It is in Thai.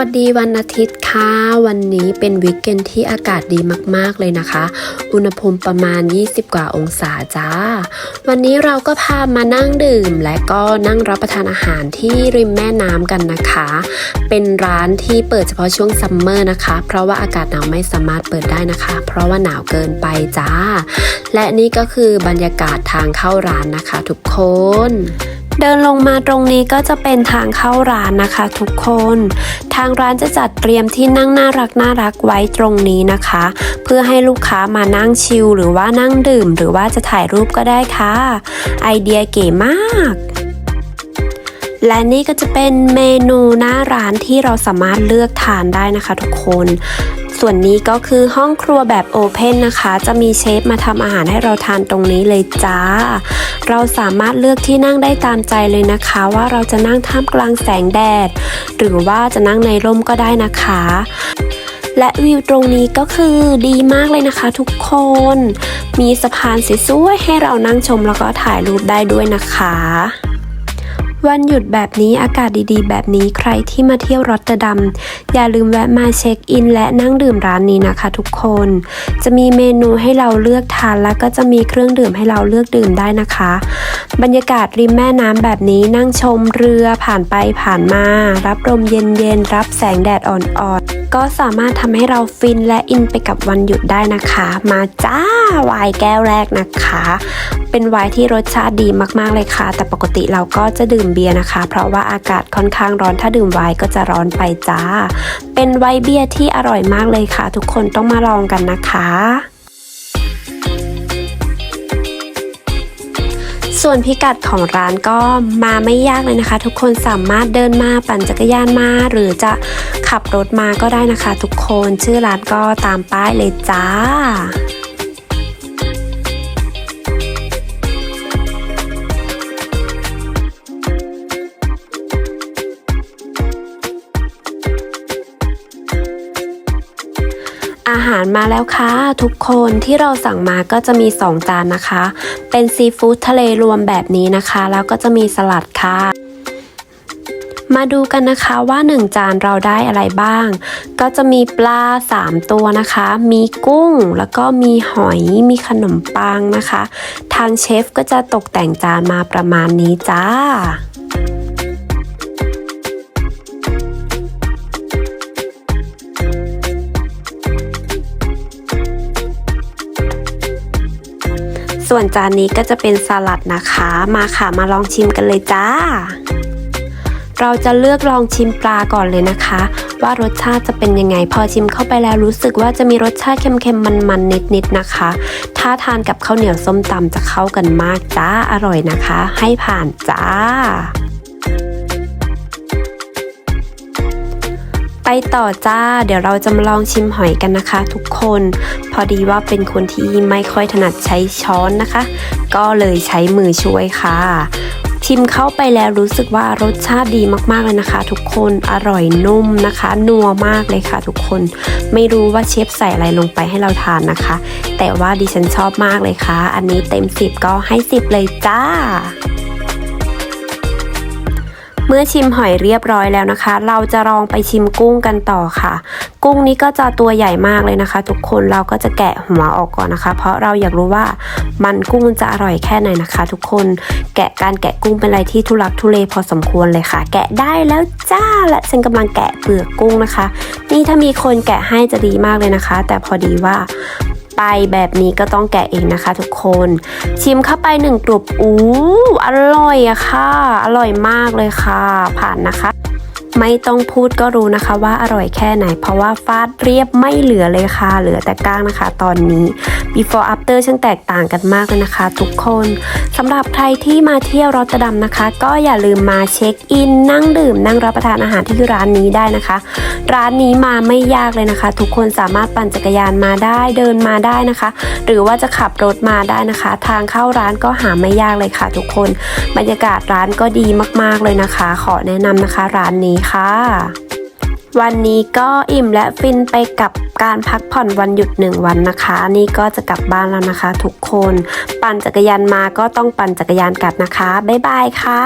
วัสดีวันอาทิตย์ค่ะ วันนี้เป็นวิกเกนที่อากาศดีมากๆเลยนะคะ อุณหภูมิประมาณ 20 กว่าองศาจ้า วันนี้เราก็พามานั่งดื่ม และก็นั่งรับประทานอาหารที่ริมแม่น้ำกันนะคะ เป็นร้านที่เปิดเฉพาะช่วงซัมเมอร์นะคะ เพราะว่าอากาศหนาวไม่สามารถเปิดได้นะคะ เพราะว่าหนาวเกินไปจ้า และนี่ก็คือบรรยากาศทางเข้าร้านนะคะ ทุกคน เดินลงมาตรงนี้ก็จะเป็นทางเข้าร้านนะคะทุกคน ทางร้านจะจัดเตรียมที่นั่งน่ารักน่ารักไว้ตรงนี้นะคะ เพื่อให้ลูกค้ามานั่งชิลหรือว่านั่งดื่ม หรือว่าจะถ่ายรูปก็ได้ค่ะ ไอเดียเก๋มากและนี่ก็จะเป็นเมนูหน้าร้านที่เราสามารถเลือกทานได้นะคะทุกคน ส่วนนี้ก็คือห้องครัวแบบโอเพนนะคะ จะมีเชฟมาทำอาหารให้เราทานตรงนี้เลยจ้า เราสามารถเลือกที่นั่งได้ตามใจเลยนะคะ ว่าเราจะนั่งท่ามกลางแสงแดด หรือว่าจะนั่งในร่มก็ได้นะคะและวิวตรงนี้ก็คือดีมากเลยนะคะทุกคน มีสะพานสวยๆให้เรานั่งชมแล้วก็ถ่ายรูปได้ด้วยนะคะ วันหยุดแบบนี้อากาศดีๆ แบบนี้ใครที่มาเที่ยวรอตเตอร์ดัมอย่าลืมแวะมาเช็คอิน และนั่งดื่มร้านนี้นะคะทุกคน จะมีเมนูให้เราเลือกทานแล้วก็จะมีเครื่องดื่มให้เราเลือกดื่มได้นะคะ บรรยากาศริมแม่น้ำแบบนี้นั่งชมเรือผ่านไปผ่านมา รับลมเย็นๆ รับแสงแดดอ่อนๆ ก็สามารถทำให้เราฟินและอินไปกับวันหยุดได้นะคะ มาจ้าวายแก้วแรกนะคะ เป็นไวน์ที่รสชาติดีมากๆเลยค่ะ แต่ปกติเราก็จะดื่มเบียร์นะคะ เพราะว่าอากาศค่อนข้างร้อนถ้าดื่มไวน์ก็จะร้อนไปจ้า เป็นไวน์เบียร์ที่อร่อยมากเลยค่ะ ทุกคนต้องมาลองกันนะคะ ส่วนพิกัดของร้านก็มาไม่ยากเลยนะคะ ทุกคนสามารถเดินมาปั่นจักรยานมา หรือจะขับรถมาก็ได้นะคะ ทุกคนชื่อร้านก็ตามป้ายเลยจ้าารมาแล้วค่ะ ทุกคนที่เราสั่งมาก็จะมี 2 จานนะคะ เป็นซีฟู้ดทะเลรวมแบบนี้นะคะ แล้วก็จะมีสลัดค่ะมาดูกันนะคะว่า 1 จานเราได้อะไรบ้าง ก็จะมีปลา 3 ตัวนะคะ มีกุ้งแล้วก็มีหอยมีขนมปังนะคะ ทางเชฟก็จะตกแต่งจานมาประมาณนี้จ้า ส่วนจานนี้ก็จะเป็นสลัดนะคะ มาค่ะมาลองชิมกันเลยจ้า เราจะเลือกลองชิมปลาก่อนเลยนะคะ ว่ารสชาติจะเป็นยังไง พอชิมเข้าไปแล้วรู้สึกว่าจะมีรสชาติเค็มๆมันๆนิดๆนะคะ ถ้าทานกับข้าวเหนียวส้มตำจะเข้ากันมากจ้าอร่อยนะคะ ให้ผ่านจ้า ไปต่อจ้า เดี๋ยวเราจะมาลองชิมหอยกันนะคะ ทุกคน พอดีว่าเป็นคนที่ไม่ค่อยถนัดใช้ช้อนนะคะ ก็เลยใช้มือช่วยค่ะ ชิมเข้าไปแล้วรู้สึกว่ารสชาติดีมากๆเลยนะคะ ทุกคน อร่อยนุ่มนะคะ นัวมากเลยค่ะ ทุกคน ไม่รู้ว่าเชฟใส่อะไรลงไปให้เราทานนะคะ แต่ว่าดิฉันชอบมากเลยค่ะ อันนี้เต็ม 10 ก็ให้ 10 เลยจ้า เมื่อชิมหอยเรียบร้อยแล้วนะคะ เราจะลองไปชิมกุ้งกันต่อค่ะ กุ้งนี้ก็จะตัวใหญ่มากเลยนะคะ ทุกคนเราก็จะแกะหัวออกก่อนนะคะ เพราะเราอยากรู้ว่ามันกุ้งมันจะอร่อยแค่ไหนนะคะ ทุกคนแกะการแกะกุ้งเป็นอะไรที่ทุลักทุเลพอสมควรเลยค่ะ แกะได้แล้วจ้าและฉันกำลังแกะเปลือกกุ้งนะคะ นี่ถ้ามีคนแกะให้จะดีมากเลยนะคะ แต่พอดีว่า ไปแบบนี้ก็ต้องแกะเองนะคะทุกคน ชิมเข้าไปหนึ่งกรุบอู้อร่อยอะค่ะ อร่อยมากเลยค่ะ ผ่านนะคะ ไม่ต้องพูดก็รู้นะคะว่าอร่อยแค่ไหน เพราะว่าฟาดเรียบไม่เหลือเลยค่ะ เหลือแต่ก้างนะคะ ตอนนี้ before after ช่างแตกต่างกันมากเลยนะคะ ทุกคนสำหรับใครที่มาเที่ยวรอตดัมนะคะ ก็อย่าลืมมาเช็คอิน นั่งดื่ม นั่งรับประทานอาหารที่ร้านนี้ได้นะคะ ร้านนี้มาไม่ยากเลยนะคะ ทุกคนสามารถปั่นจักรยานมาได้เดินมาได้นะคะ หรือว่าจะขับรถมาได้นะคะ ทางเข้าร้านก็หาไม่ยากเลยค่ะ ทุกคน บรรยากาศร้านก็ดีมาก ๆเลยนะคะ ขอแนะนำนะคะ ร้านนี้ค่ะ วันนี้ก็อิ่มและฟินไปกับการพักผ่อนวันหยุดหนึ่งวันนะคะ นี่ก็จะกลับบ้านแล้วนะคะ ทุกคน ปั่นจักรยานมาก็ต้องปั่นจักรยานกลับนะคะ บ๊ายบายค่ะ